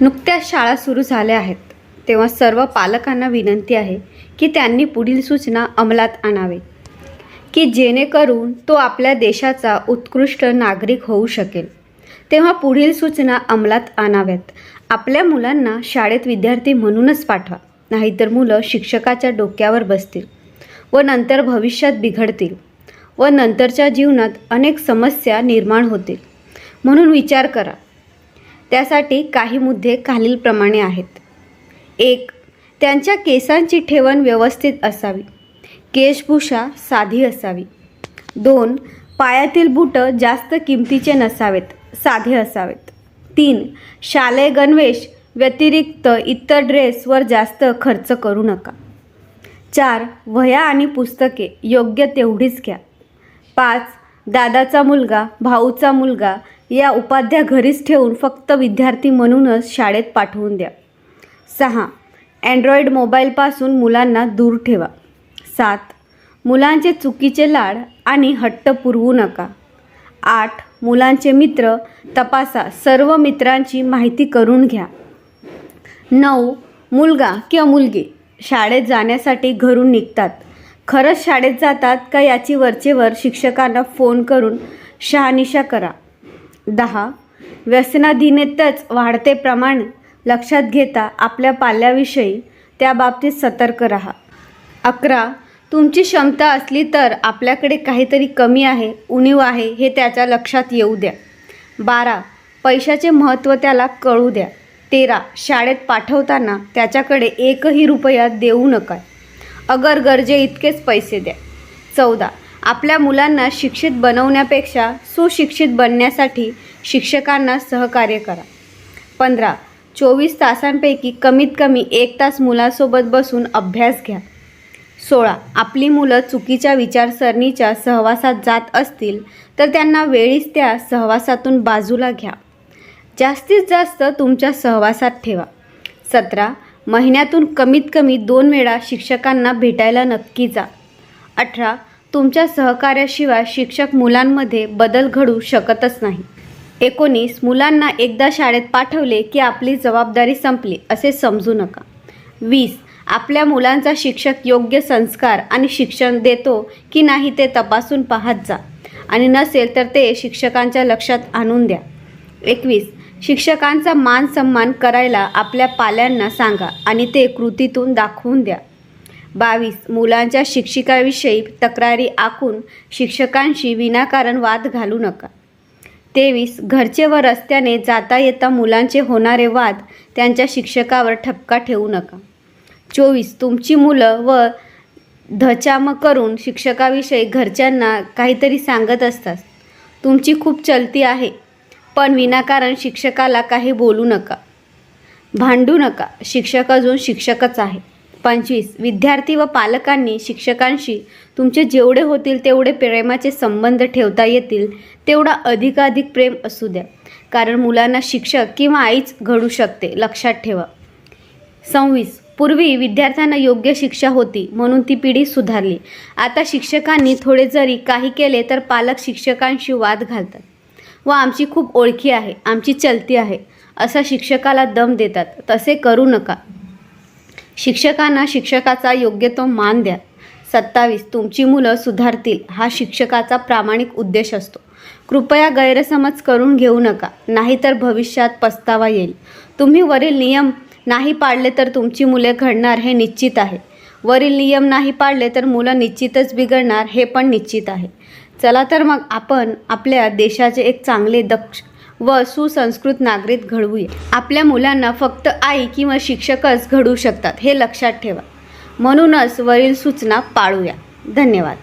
नुकत्याच शाळा सुरू झाल्या आहेत. तेव्हा सर्व पालकांना विनंती आहे की त्यांनी पुढील सूचना अंमलात आणावे की जेणेकरून तो आपल्या देशाचा उत्कृष्ट नागरिक होऊ शकेल. तेव्हा पुढील सूचना अंमलात आणाव्यात. आपल्या मुलांना शाळेत विद्यार्थी म्हणूनच पाठवा नाहीतर मुलं शिक्षकाच्या डोक्यावर बसतील व नंतर भविष्यात बिघडतील व नंतरच्या जीवनात अनेक समस्या निर्माण होतील. म्हणून विचार करा त्यासाठी काही मुद्दे खालीलप्रमाणे आहेत. एक त्यांच्या केसांची ठेवण व्यवस्थित असावी. केशभूषा साधी असावी. दोन पायातील बुटं जास्त किमतीचे नसावेत साधे असावेत. तीन शालेय गणवेश व्यतिरिक्त इतर ड्रेसवर जास्त खर्च करू नका. चार वह्या आणि पुस्तके योग्य तेवढीच घ्या. पाच दादाचा मुलगा भाऊचा मुलगा या उपाध्या घरीच ठेवून फक्त विद्यार्थी म्हणूनच शाळेत पाठवून द्या. सहा. अँड्रॉईड मोबाईलपासून मुलांना दूर ठेवा. सात. मुलांचे चुकीचे लाड आणि हट्ट पुरवू नका. आठ. मुलांचे मित्र तपासा. सर्व मित्रांची माहिती करून घ्या. नऊ. मुलगा किंवा मुलगी शाळेत जाण्यासाठी घरून निघतात. खरंच शाळेत जातात का याची वरचेवर शिक्षकांना फोन करून शहानिशा करा. दहा. व्यसनाधीनतेच वाढते प्रमाण लक्षात घेता आपल्या पाल्याविषयी त्या बाबतीत सतर्क राहा. अकरा. तुमची क्षमता असली तर आपल्याकडे काहीतरी कमी आहे उणीव आहे हे त्याच्या लक्षात येऊ द्या. बारा. पैशाचे महत्त्व त्याला कळू द्या. तेरा. शाळेत पाठवताना त्याच्याकडे एकही रुपया देऊ नका. अगर गरजे इतकेच पैसे द्या. चौदा. आपल्या मुलांना शिक्षित बनवण्यापेक्षा सुशिक्षित बनण्यासाठी शिक्षकांना सहकार्य करा. पंधरा चोवीस तासांपैकी कमीत कमी एक तास मुलासोबत बसून अभ्यास घ्या. सोळा आपली मुलं चुकीच्या विचारसरणीच्या सहवासात जात असतील तर त्यांना वेळीच त्या सहवासातून बाजूला घ्या. जास्तीत जास्त तुमच्या सहवासात ठेवा. सतरा महिन्यातून कमीत कमी दोन वेळा शिक्षकांना भेटायला नक्की जा. अठरा तुमच्या सहकार्याशिवाय शिक्षक मुलांमध्ये बदल घडू शकतच नाही. एकोणीस मुलांना एकदा शाळेत पाठवले की आपली जबाबदारी संपली असे समजू नका. वीस आपल्या मुलांचा शिक्षक योग्य संस्कार आणि शिक्षण देतो की नाही ते तपासून पाहत जा. आणि नसेल तर ते शिक्षकांच्या लक्षात आणून द्या. एकवीस शिक्षकांचा मान सन्मान करायला आपल्या पाल्यांना सांगा आणि ते कृतीतून दाखवून द्या. बावीस. मुलांच्या शिक्षिकाविषयी तक्रारी आखून शिक्षकांशी विनाकारण वाद घालू नका. तेवीस. घरचे व रस्त्याने जाता येता मुलांचे होणारे वाद त्यांच्या शिक्षकावर ठपका ठेवू नका. चोवीस. तुमची मुलं व धचाम करून शिक्षकाविषयी घरच्यांना काहीतरी सांगत असतात. तुमची खूप चलती आहे पण विनाकारण शिक्षकाला काही बोलू नका. भांडू नका. शिक्षक अजून शिक्षकच आहे. पंचवीस. विद्यार्थी व पालकांनी शिक्षकांशी तुमचे जेवढे होतील तेवढे प्रेमाचे संबंध ठेवता येतील तेवढा अधिकाधिक प्रेम असू द्या. कारण मुलांना शिक्षक किंवा आईच घडू शकते लक्षात ठेवा. सव्वीस. पूर्वी विद्यार्थ्यांना योग्य शिक्षा होती म्हणून ती पिढी सुधारली. आता शिक्षकांनी थोडे जरी काही केले तर पालक शिक्षकांशी वाद घालतात. व आमची खूप ओळखी आहे आमची चलती आहे. असा शिक्षकाला दम देतात. तसे करू नका. शिक्षकांना शिक्षकाचा योग्य तो मान द्या. सत्तावीस तुमची मुलं सुधारतील हा शिक्षकाचा प्रामाणिक उद्देश असतो. कृपया गैरसमज करून घेऊ नका नाहीतर भविष्यात पस्तावा येईल. तुम्ही वरील नियम नाही पाळले तर तुमची मुले घडणार हे निश्चित आहे. वरील नियम नाही पाळले तर मुलं निश्चितच बिघडणार हे पण निश्चित आहे. चला तर मग आपण आपल्या देशाचे एक चांगले दक्ष व सुसंस्कृत नागरिक घडवूया आपल्या मुलांना फक्त आई किंवा शिक्षकच घडवू शकतात हे लक्षात ठेवा. म्हणूनच वरील सूचना पाळूया. धन्यवाद.